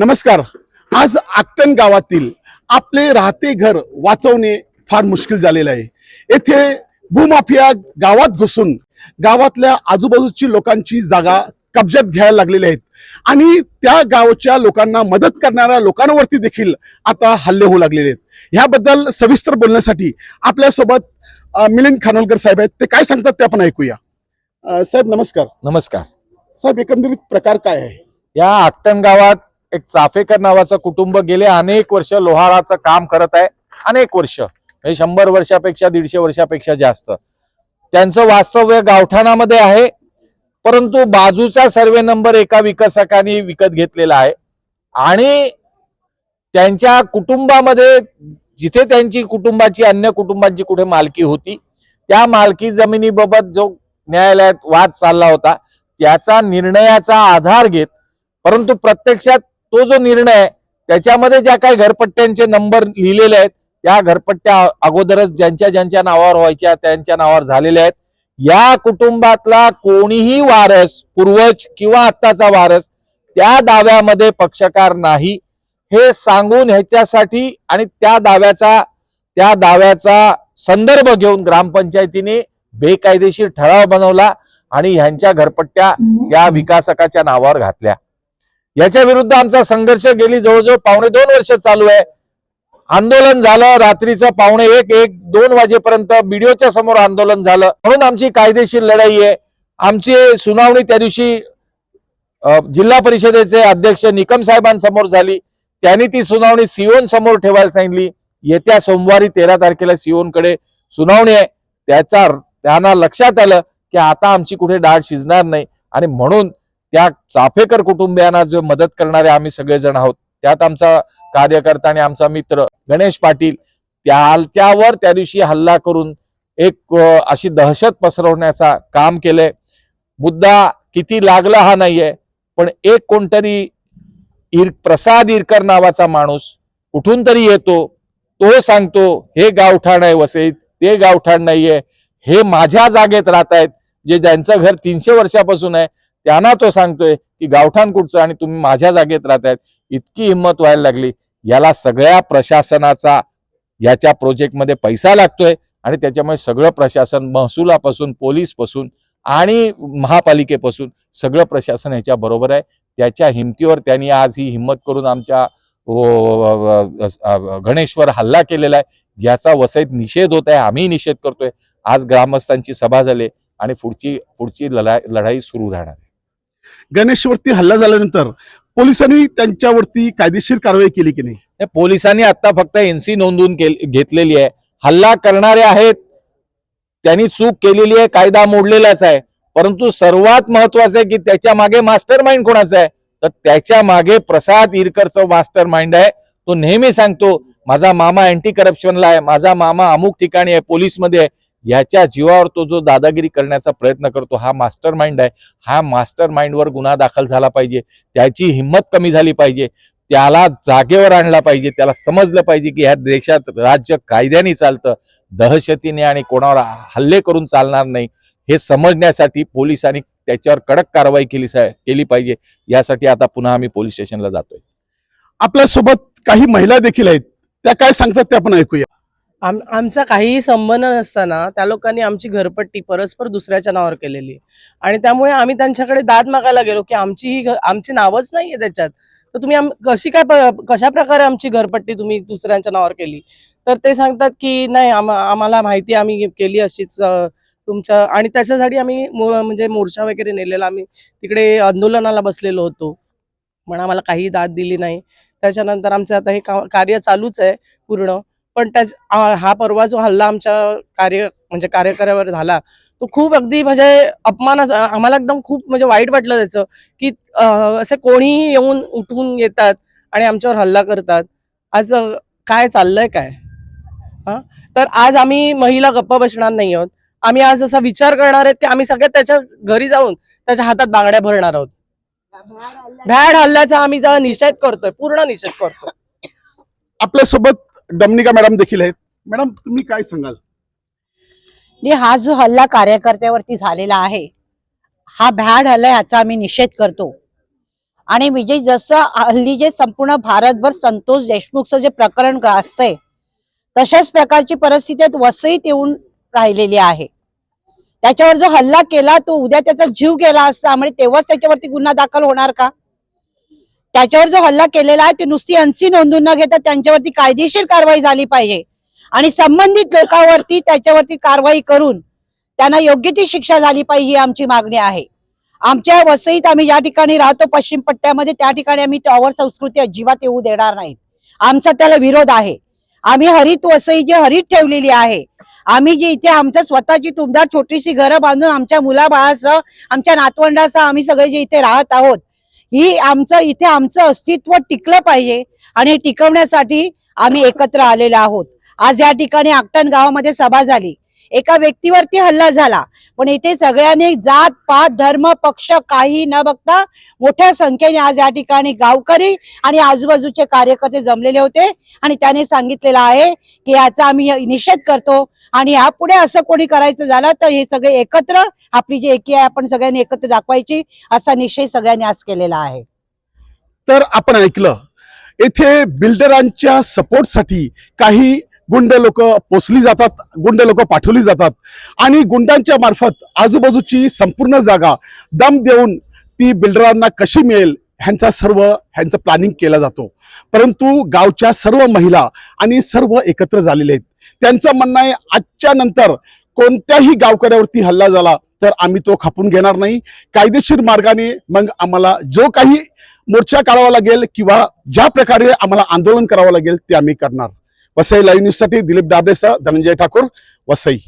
नमस्कार. आज आकटन गावातील आपले राहते घर वाचवणे फार मुश्किल झालेलं आहे. येथे भूमाफिया गावात घुसून गावातल्या आजूबाजूची लोकांची जागा कब्जात घ्यायला लागलेल्या आहेत. आणि त्या गावच्या लोकांना मदत करणाऱ्या लोकांवरती देखील आता हल्ले होऊ लागलेले आहेत. ह्याबद्दल सविस्तर बोलण्यासाठी आपल्यासोबत मिलिंद खानोलकर साहेब आहेत. ते काय सांगतात ते आपण ऐकूया. साहेब नमस्कार. नमस्कार. साहेब एकंदरीत प्रकार काय आहे? या आकटन गावात एक चाफेकर नावाचं कुटुंब गेले अनेक वर्ष लोहाराचं काम करत आहे. अनेक वर्ष. म्हणजे शंभर वर्षापेक्षा दीडशे वर्षापेक्षा जास्त. त्यांचं वास्तव्य गावठाणामध्ये आहे. परंतु बाजूचा सर्वे नंबर एका विकसकाने विकत घेतलेला आहे. आणि त्यांच्या कुटुंबामध्ये जिथे त्यांची कुटुंबाची अन्य कुटुंबांची कुठे मालकी होती त्या मालकी जमिनीबाबत जो न्यायालयात वाद चालला होता त्याचा निर्णयाचा आधार घेत परंतु प्रत्यक्षात तो जो निर्णय त्याच्यामध्ये ज्या काही घरपट्ट्यांचे नंबर लिहिलेले आहेत त्या घरपट्ट्या अगोदरच ज्यांच्या ज्यांच्या नावावर व्हायच्या त्यांच्या नावावर झालेल्या आहेत. या कुटुंबातला कोणीही वारस पूर्वज किंवा आत्ताचा वारस त्या दाव्यामध्ये पक्षकार नाही. हे सांगून ह्याच्यासाठी आणि त्या दाव्याचा त्या दाव्याचा संदर्भ घेऊन ग्रामपंचायतीने बेकायदेशीर ठराव बनवला आणि ह्यांच्या घरपट्ट्या त्या विकासकाच्या नावावर घातल्या. याच्या विरुद्ध आमचा संघर्ष गेली जवळजवळ पावणे दोन वर्ष चालू आहे. आंदोलन झालं रात्रीचं पावणे एक एक दोन वाजेपर्यंत बीडीओच्या समोर आंदोलन झालं. म्हणून आमची कायदेशीर लढाई आहे. आमची सुनावणी त्या दिवशी जिल्हा परिषदेचे अध्यक्ष निकम साहेबांसमोर झाली. त्यांनी ती सुनावणी सिओन समोर ठेवायला सांगितली. येत्या सोमवारी तेरा तारखेला सीओनकडे सुनावणी आहे. त्याचा त्यांना लक्षात आलं की आता आमची कुठे डाळ शिजणार नाही. आणि म्हणून त्या चाफेकर कुटुंबियांना जो मदत करणारे आम्ही सगळेजण आहोत. त्यात आमचा कार्यकर्ता आणि आमचा मित्र गणेश पाटील त्या त्यावर त्या दिवशी हल्ला करून एक अशी दहशत पसरवण्याचा काम केलंय. मुद्दा किती लागला हा नाहीये पण एक कोणतरी इर प्रसाद इरकर नावाचा माणूस कुठून तरी येतो तो सांगतो हे गावठाण आहे वसईत ते गावठाण नाहीये. हे माझ्या जागेत राहत आहेत जे ज्यांचं घर तीनशे वर्षापासून आहे त्यांना तो सांगतोय की गावठाण कुठचं आणि तुम्ही माझ्या जागेत राहतायत इतकी हिंमत व्हायला लागली. याला सगळ्या प्रशासनाचा याच्या प्रोजेक्टमध्ये पैसा लागतोय आणि त्याच्यामुळे सगळं प्रशासन महसुलापासून पोलीसपासून आणि महापालिकेपासून सगळं प्रशासन ह्याच्या बरोबर आहे. त्याच्या हिमतीवर त्यांनी आज ही हिंमत करून आमच्या गणेशवर हल्ला केलेला आहे. याचा वसईत निषेध होत आहे आम्ही निषेध करतोय. आज ग्रामस्थांची सभा झाली आणि पुढची पुढची लढाई लढाई सुरू राहणार आहे. गणेशवरती हल्ला झाल्यानंतर पोलिसांनी त्यांच्यावरती कायदेशीर कारवाई केली की नाही? पोलिसांनी आता फक्त एनसी नोंदवून घेतलेली आहे. हल्ला करणारे आहेत. त्यांनी चूक केलेली आहे कायदा मोडलेलाच आहे. परंतु सर्वात महत्वाचं आहे की त्याच्यामागे मास्टर माइंड कोणाचा आहे? तर त्याच्यामागे प्रसाद इरकरचं मास्टर माइंड आहे. तो नेहमी सांगतो माझा मामा अँटी करप्शनला आहे. माझा मामा अमुक ठिकाणी आहे पोलीसमध्ये आहे. याच्या जीवावर तो जो दादागिरी करण्याचा प्रयत्न करतो हा मास्टर माइंड आहे. हा मास्टर माइंडवर गुन्हा दाखल झाला पाहिजे. त्याची हिंमत कमी झाली पाहिजे. त्याला जागेवर आणला पाहिजे. त्याला समजलं पाहिजे की ह्या देशात राज्य कायद्याने चालतं. दहशतीने आणि कोणावर हल्ले करून चालणार नाही. हे समजण्यासाठी पोलिसांनी त्याच्यावर कडक कारवाई केली केली पाहिजे. यासाठी आता पुन्हा आम्ही पोलीस स्टेशनला जातोय. आपल्यासोबत काही महिला देखील आहेत. त्या काय सांगतात ते आपण ऐकूया. आम आमचा काहीही संबंध नसताना त्या लोकांनी आमची घरपट्टी परस्पर दुसऱ्याच्या नावावर केलेली आहे. आणि त्यामुळे आम्ही त्यांच्याकडे दाद मागायला गेलो की आमची ही आमची नावच नाहीये त्याच्यात. तर तुम्ही आम- कशी काय कशा प्रकारे आमची घरपट्टी तुम्ही दुसऱ्यांच्या नावावर केली? तर ते सांगतात की नाही आम- आम्हाला माहिती आम्ही केली अशीच तुमच्या आणि त्याच्यासाठी आम्ही म्हणजे मोर्चा वगैरे नेलेला. आम्ही तिकडे आंदोलनाला बसलेलो होतो. पण आम्हाला काही दाद दिली नाही. त्याच्यानंतर आमचं आता हे कार्य चालूच आहे पूर्ण. पण त्या हा परवा जो हल्ला आमच्या कार्य म्हणजे कार्यकर्त्यावर झाला तो खूप अगदी म्हणजे अपमान आम्हाला एकदम खूप म्हणजे वाईट वाटलं त्याचं की असे कोणीही येऊन उठून येतात आणि आमच्यावर हल्ला करतात. आज काय चाललंय काय? हा? तर आज आम्ही महिला गप्प बसणार नाही आहोत. आम्ही आज असा विचार करणार आहेत की आम्ही सगळ्यात त्याच्या घरी जाऊन त्याच्या हातात बांगड्या भरणार आहोत. भॅड हल्ल्याचा आम्ही जरा निषेध करतोय पूर्ण निषेध करतोय. आपल्यासोबत डमनिका मॅडम देखील आहेत. मॅडम तुम्ही काय सांगाल? आणि हा जो हल्ला कार्यकर्त्यावरती झालेला आहे हा भ्याड हल्ला ह्याचा आम्ही निषेध करतो. आणि विजय जसं हल्ली जे संपूर्ण भारतभर संतोष देशमुखचं जे प्रकरण असतंय तशाच प्रकारची परिस्थिती वसईत येऊन राहिलेली आहे. त्याच्यावर जो हल्ला केला तो उद्या त्याचा जीव गेला असता म्हणजे तेव्हाच त्याच्यावरती गुन्हा दाखल होणार का? त्याच्यावर जो हल्ला केलेला आहे ते नुसती अनसी नोंदून न घेता त्यांच्यावरती कायदेशीर कारवाई झाली पाहिजे. आणि संबंधित लोकांवरती त्याच्यावरती कारवाई करून त्यांना योग्य ती शिक्षा झाली पाहिजे ही आमची मागणी आहे. आमच्या वसईत आम्ही ज्या ठिकाणी राहतो पश्चिम पट्ट्यामध्ये त्या ठिकाणी आम्ही टॉवर संस्कृती अजिबात येऊ देणार नाहीत. आमचा त्याला विरोध आहे. आम्ही हरित वसई जी हरित ठेवलेली आहे आम्ही जी इथे आमच्या स्वतःची टुमदार छोटीशी घरं बांधून आमच्या मुलाबाळासह आमच्या नातवंडासह आम्ही सगळे जे इथे राहत आहोत ही आमचं इथे आमचं अस्तित्व टिकलं पाहिजे आणि टिकवण्यासाठी आम्ही एकत्र आलेलो आहोत. आज या ठिकाणी आकटण गावामध्ये सभा झाली. एका व्यक्तीवरती हल्ला झाला. पण इथे सगळ्यांनी जात पात धर्म पक्ष काही न बघता मोठ्या संख्येने आज या ठिकाणी गावकरी आणि आजूबाजूचे कार्यकर्ते जमलेले होते आणि त्याने सांगितलेलं आहे की याचा आम्ही निषेध करतो. आणि यापुढे असं कोणी करायचं झालं तर हे सगळे एकत्र आपली जी एकी आहे आपण सगळ्यांनी एकत्र दाखवायची असा निश्चय सगळ्यांनी आज केलेला आहे. तर आपण ऐकलं येथे बिल्डरांच्या सपोर्टसाठी काही गुंड लोक पोचली जातात गुंड लोक पाठवली जातात. आणि गुंडांच्या मार्फत आजूबाजूची संपूर्ण जागा दम देऊन ती बिल्डरांना कशी मिळेल ह्यांचा सर्व ह्यांचं प्लॅनिंग केला जातो. परंतु गावच्या सर्व महिला आणि सर्व एकत्र झालेले आहेत. त्यांचं म्हणणं आहे आजच्या नंतर कोणत्याही गावकऱ्यावरती हल्ला झाला तर आम्ही तो खपून घेणार नाही. कायदेशीर मार्गाने मग आम्हाला जो काही मोर्चा काढावा लागेल किंवा ज्या प्रकारे आम्हाला आंदोलन करावं लागेल ते आम्ही करणार. वसई लाईव्ह न्यूजसाठी दिलीप डाबरेसह धनंजय ठाकूर वसई.